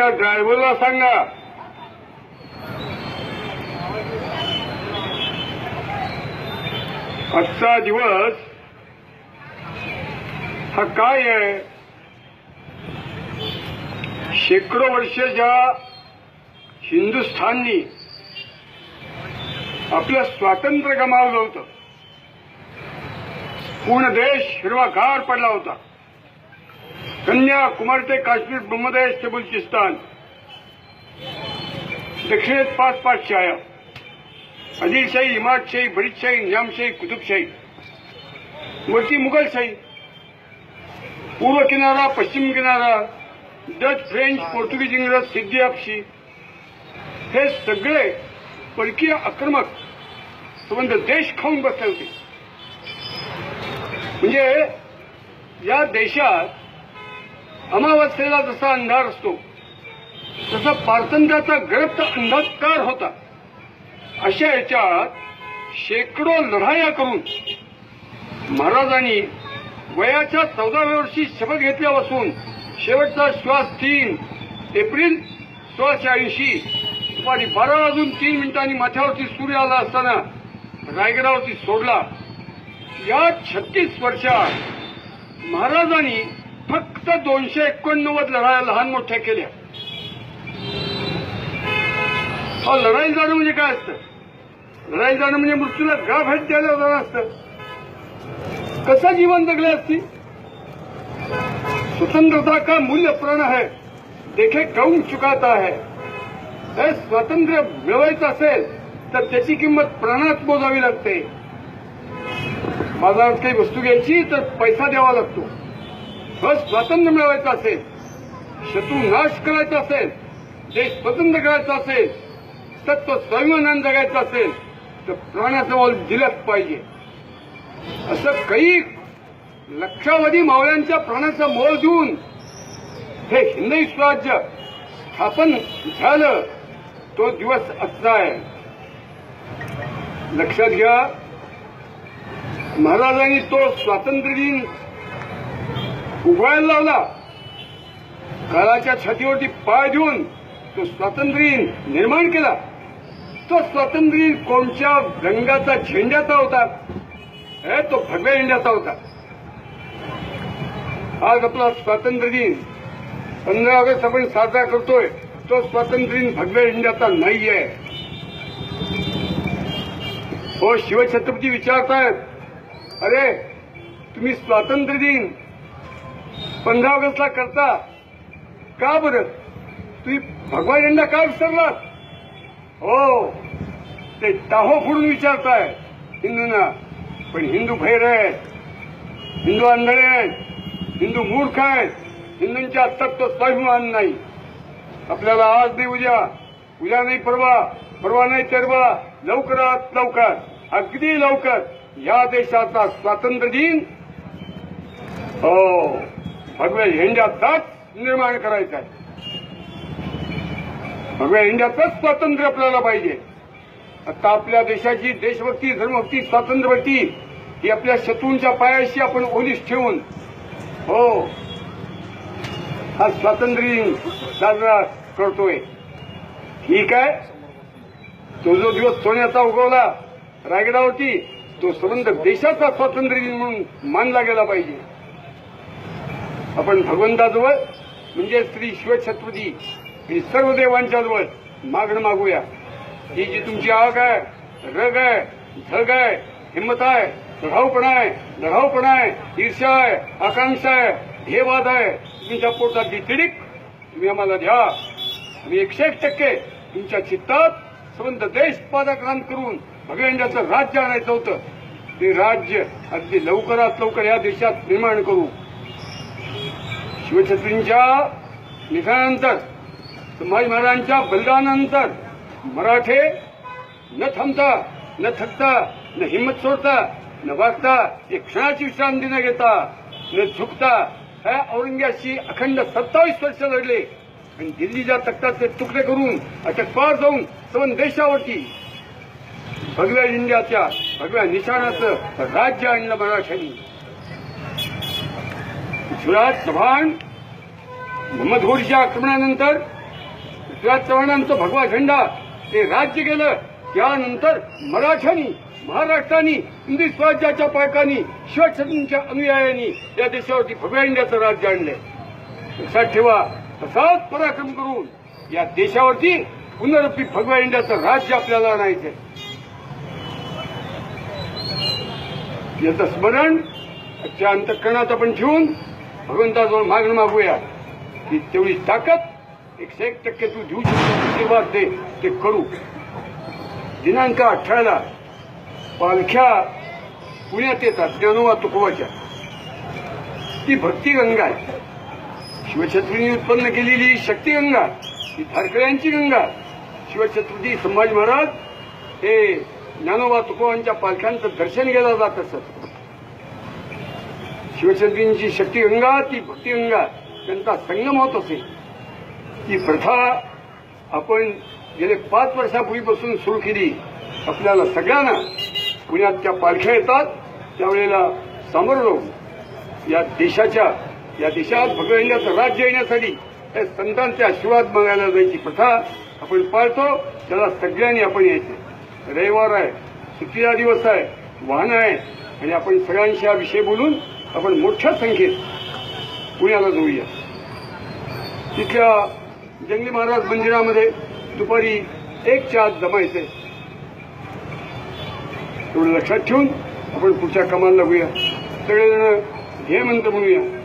त्या ड्रायव्हरला सांगा. आजचा दिवस हा काय आहे? शेकडो वर्ष ज्या हिंदुस्थाननी आपलं स्वातंत्र्य गमावलं होतं. पूर्ण देश हिरवागार पडला होता. कन्याकुमारी ते काश्मीर ब्रह्मदेश ते बलुचिस्तान। दक्षिणेत पाच पाच शाया आदिलशाही इमादशाही बरीदशाही निजामशाही कुतुबशाही वरती मुघलशाही पूर्व किनारा पश्चिम किनारा डच फ्रेंच पोर्तुगीज इंग्रज सिद्धी आपशी। हे सगळे परकीय आक्रमक संबंध देश खाऊन बसले होते. म्हणजे या देशात अमावस्येला जसा अंधार असतो तसा पारतंत्र्याचा गरबता अंधकार होता. अशा याच्यात शेकडो लढाया करून महाराजांनी वयाच्या चौदाव्या वर्षी शपथ घेतल्यापासून शेवटचा श्वास तीन एप्रिल सोळाशे ऐंशी दुपारी बारा वाजून तीन मिनिटांनी माथ्यावरती सूर्य आला असताना रायगडावरती सोडला. या छत्तीस वर्षात महाराजांनी फक्त दोनशे एकोणनव्वद लढाया लहान मोठ्या केल्या. अहो, लढाई जाणं म्हणजे काय असतं? लढाई जाणं म्हणजे मृत्यूला गा भेट द्यायला जाणं असतं. कसं जीवन जगले असती? स्वतंत्रता का मूल्य प्रण है देखे कौन चुकाता है हे स्वातंत्र्य मिळवायचं असेल तर त्याची किंमत प्राणात मोजावी लागते. बाजारात काही वस्तू घ्यायची तर पैसा द्यावा लागतो. बस स्वातंत्र्य मिळवायचं असेल शत्रू नाश करायचा असेल देश स्वतंत्र करायचा असेल तत्व स्वाभिमानानं जगायचं असेल तर प्राणाचं मोल दिलंच पाहिजे. असं काही लक्षावधी मावळ्यांच्या प्राणाचा मोल देऊन हे हिंदवी स्वराज्य स्थापन झालं तो दिवस आजचा आहे लक्षात घ्या महाराजांनी तो स्वातंत्र्य दिन उभवायला लावला. काळाच्या छातीवरती पाय देऊन तो स्वातंत्र्य दिन निर्माण केला. तो स्वातंत्र्य दिन कोणत्या रंगाचा झेंड्याचा होता? हे तो भगव्या झेंड्याचा होता. आज आपला स्वातंत्र्य दिन पंधरा ऑगस्ट आपण साजरा करतोय. तो स्वातंत्र्य दिन भगव्या झेंड्याचा नाहीये हो शिवछत्रपती विचारतायत अरे तुम्ही स्वातंत्र्य दिन पंधरा ऑगस्टला करता. का बरं? तुम्ही भगवान यांना का विसरलात? हो. ते टाहो फोडून विचारताय हिंदूंना. पण हिंदू भैर आहेत हिंदू आंधळे आहेत हिंदू मूर्ख आहेत. हिंदूंच्या तत्व स्वाभिमान नाही. आपल्याला आज नाही उद्या. उद्या नाही परवा. परवा नाही तेरवा. लवकरात लवकर. अगदी लवकर. या देशाचा स्वातंत्र्य दिन हो. भगव्या झेंड्याचाच निर्माण करायचा आहे. भगव्या झेंड्याचंच स्वातंत्र्य आपल्याला पाहिजे. आता आपल्या देशाची देशभक्ती धर्मभक्ती स्वातंत्र्यभक्ती ही आपल्या शत्रूंच्या पायाशी आपण ओलीस ठेवून हो हा स्वातंत्र्य दिन साजरा करतोय. ठीक आहे? तो जो दिवस सोन्याचा उगवला रायगडावरती तो संबंध देशाचा स्वातंत्र्य दिन म्हणून मानला गेला पाहिजे. आपण भगवंताजवळ म्हणजे श्री शिवछत्रपती आणि सर्व देवांच्या जवळ मागणं मागूया. ही जी तुमची आग आहे रग आहे झग आहे हिंमत आहे लढाऊपणा आहे लढाऊपणा आहे ईर्ष्या आहे आकांक्षा आहे ध्येवाद आहे तुमच्या पोटात जी तिडीक तुम्ही आम्हाला द्या. आम्ही एकशे एक टक्के तुमच्या चित्तात संबंध देश पादाक्रांत करून भगवंजाचं राज्य आणायचं होतं. ते राज्य अगदी लवकरात लवकर या देशात निर्माण करू. शिवछत्रींच्या निधनानंतर संभाजी महाराजांच्या बलिदानानंतर मराठे न थांबता न थकता न हिंमत सोडता न वागता एक क्षणाची विश्रांती न घेता न झुकता ह्या औरंग्याशी अखंड सत्तावीस वर्ष लढले. आणि दिल्लीच्या तख्ताचे तुकडे करून अटक पार जाऊन सवन देशावरती भगव्या इंडियाच्या भगव्या निशाणाचं राज्य आणलं मराठ्यांनी. शिवराज चव्हाण मोहम्मद घोरीच्या आक्रमणानंतर पृथ्वीराज चव्हाणांचं भगवा झेंडा ते राज्य गेलं त्यानंतर मराठ्यांनी महाराष्ट्राने हिंदू स्वराज्याच्या पायकांनी शिवछत्रपतींच्या अनुयायांनी या देशावरती भगव्या इंडियाचं राज्य आणलंय. लक्षात ठेवा तसाच पराक्रम करून या देशावरती पुनरुपी भगव्या इंडियाचं राज्य आपल्याला आणायचंय. याचं स्मरण आजच्या अंतकरणात आपण ठेवून भगवंताजवळ मागणं मागूया की तेवढी ताकद एकशे एक टक्के तू देऊ शकतो दे ते करू. दिनांक अठराला पालख्या पुण्यात येतात ज्ञानोबा तुकोबाच्या. ती भक्तिगंगा आहे. शिवछत्रपतींनी उत्पन्न केलेली शक्तिगंगा ही धारकऱ्यांची गंगा. शिवछत्रपती संभाजी महाराज हे ज्ञानोबा तुकोबांच्या पालख्यांचं दर्शन केलं जात असत. शिवचंद्रींची शक्तिगंगा ती भक्तिगंगा त्यांचा संगम होत असे. ती प्रथा आपण गेले पाच वर्षापूर्वीपासून सुरू केली. आपल्याला सगळ्यांना पुण्यात त्या पालख्या येतात त्यावेळेला सामोरलो या देशाच्या या देशात भगव्या राज्य येण्यासाठी या संतांचे आशीर्वाद मागायला जायची प्रथा आपण पाळतो त्याला सगळ्यांनी आपण यायचे. रविवार आहे सुट्टीचा दिवस आहे वाहन आहे आणि आपण सगळ्यांशी हा विषय बोलून आपण मोठ्या संख्येत पुण्याला जाऊया. तिथल्या जंगली महाराज मंदिरामध्ये दुपारी एकच्या आत जमायचंय एवढं लक्षात ठेवून आपण पुढच्या कामाला लागूया. सगळेजण हे मंत्र म्हणूया